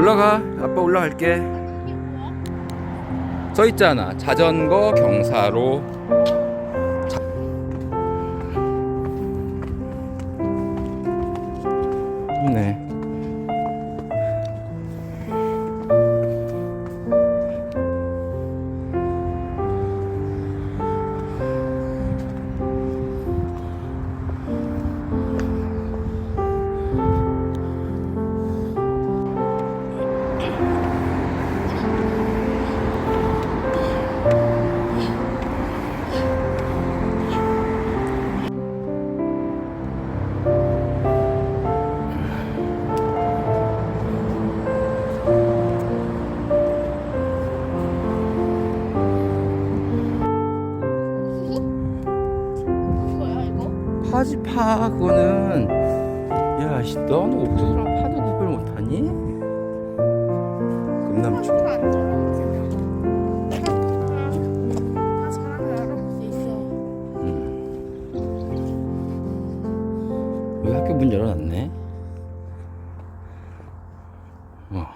올라가. 아빠 올라갈게. 써 있잖아. 자전거 경사로. 그거는 야, 씨, 너는 옥수수랑 파도 구별 못하니? 금남초. 있어. 여기 학교 문 열어놨네. 어,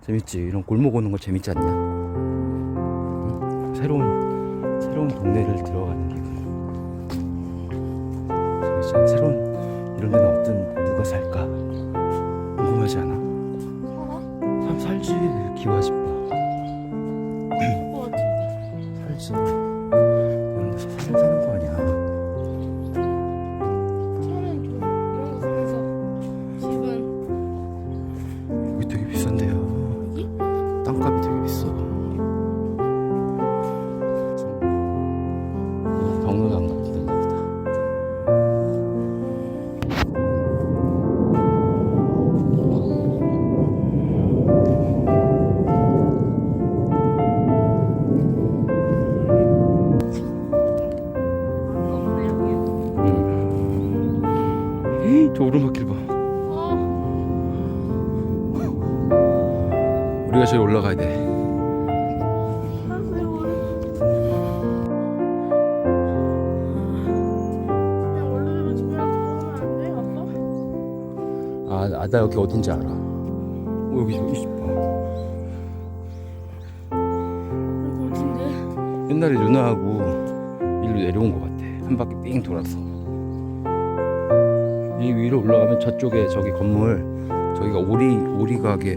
재밌지. 이런 골목 오는 거 재밌지 않냐? 응? 새로운 새로운 동네를 들어가는 기분. 않아? 새로운 이런 데는 어떤 누가 살까? 궁금하지 않아? 살아? 참 살지 기와집 아, 아, 나 여기 어딘지 알아. 어, 여기 여기 봐. 여기 어딘데? 옛날에 누나하고 일로 내려온 것 같아. 한 바퀴 삥 돌아서. 이 위로 올라가면 저쪽에 저기 건물 저기가 오리 오리 가게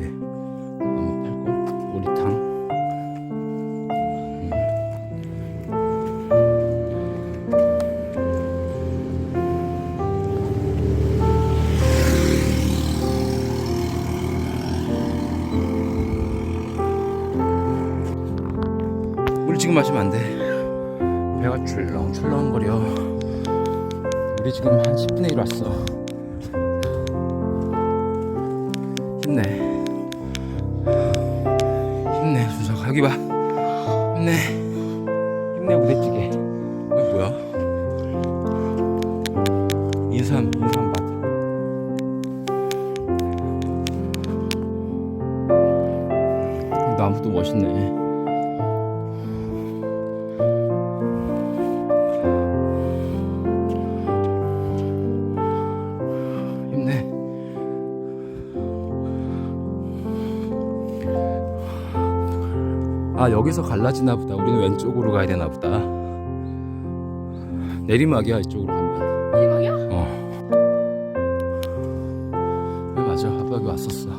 마시면 안 돼. 배가 출렁출렁거려. 우리 지금 한 10분의 1 왔어. 힘내. 힘내, 준서가. 여기 봐. 힘내. 힘내, 부대찌개. 여기 뭐야? 인삼, 인삼 밭. 나무도 멋있네. 아 여기서 갈라지나 보다. 우리는 왼쪽으로 가야 되나 보다. 내리막이야 이쪽으로 가면. 이거야? 어. 왜 맞아? 아빠 여기 왔었어.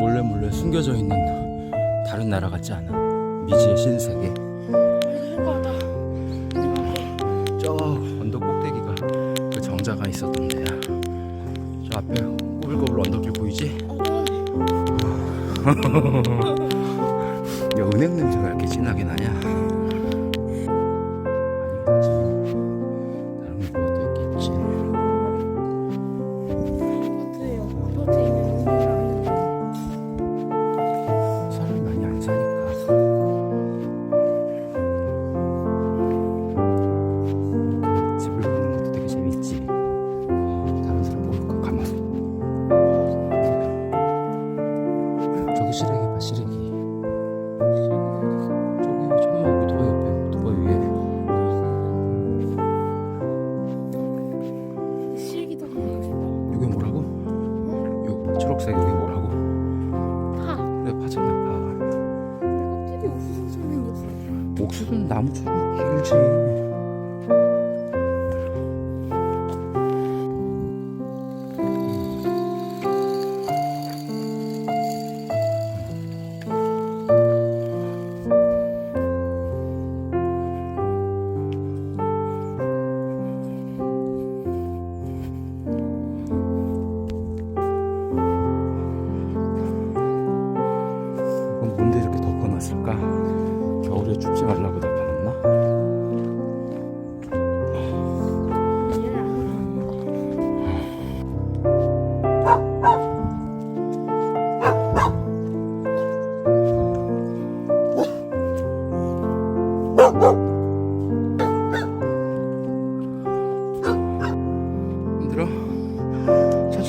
몰래 몰래 숨겨져 있는 다른 나라 같지 않아? 미지의 신세계. 저 언덕 꼭대기가 그 정자가 있었던 데야. 저 앞에 꼬불꼬불 언덕길 보이지? 야 은행 냄새가 이렇게 진하게 나냐?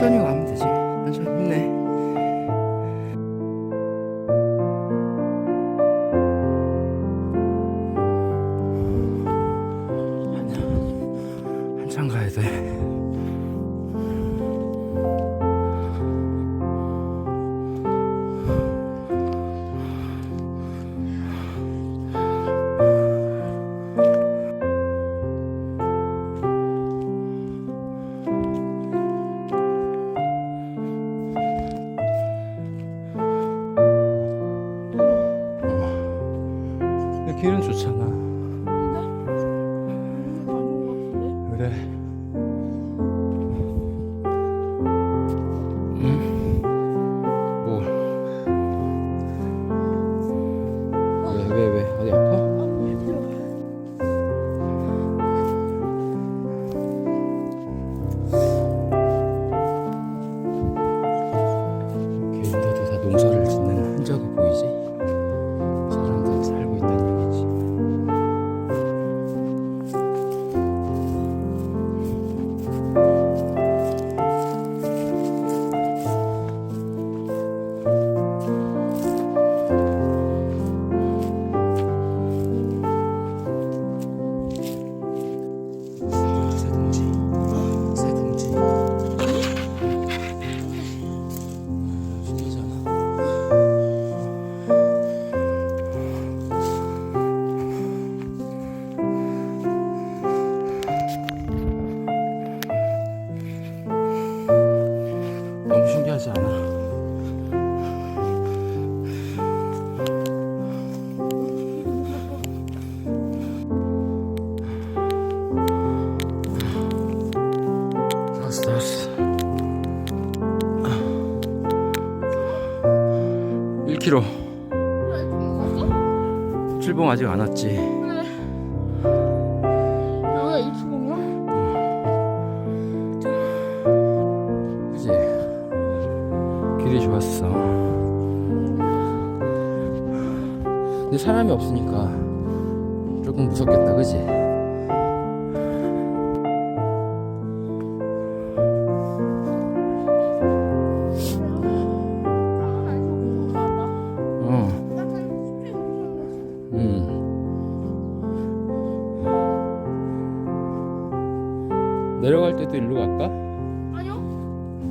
천천히 가면 1km 칠봉 아직 안 왔지 여기가 입수공이야? 그지? 길이 좋았어 근데 사람이 없으니까 조금 무섭겠다 그지?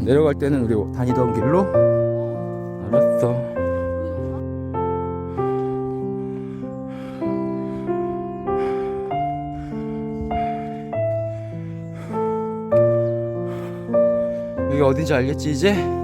내려갈 때는 우리 다니던 길로? 알았어. 여기 어딘지 알겠지 이제?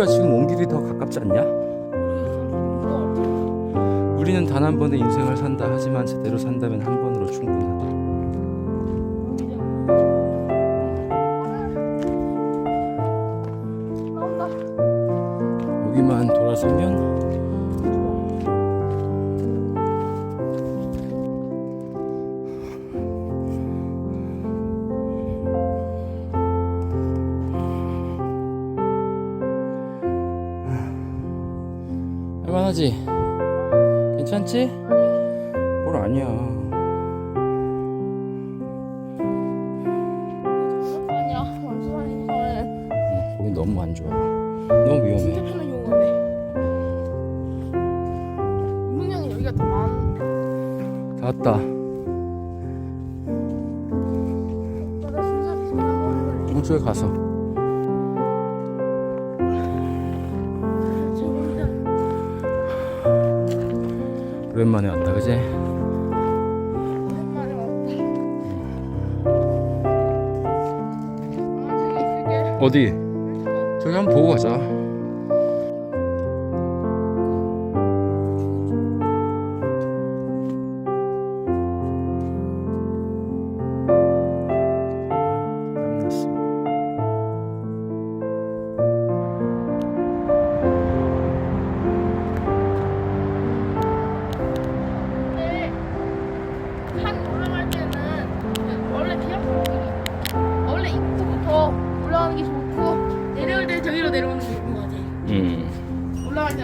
우리가 지금 온 길이 더 가깝지 않냐? 우리는 단 한 번의 인생을 산다 하지만 제대로 산다면 한 번으로 충분하다. 여기만 돌아서면 할만하지? 괜찮지? 뭘 아니야. 아니야. 잠시만 이거는 어, 거기 너무 안 좋아. 너무 위험해. 갔다. 우주에 어, 가서. 오랜만에 왔다, 그지? 오랜만에 왔다. 어디? 저기 한번 보고 가자.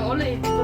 음. 올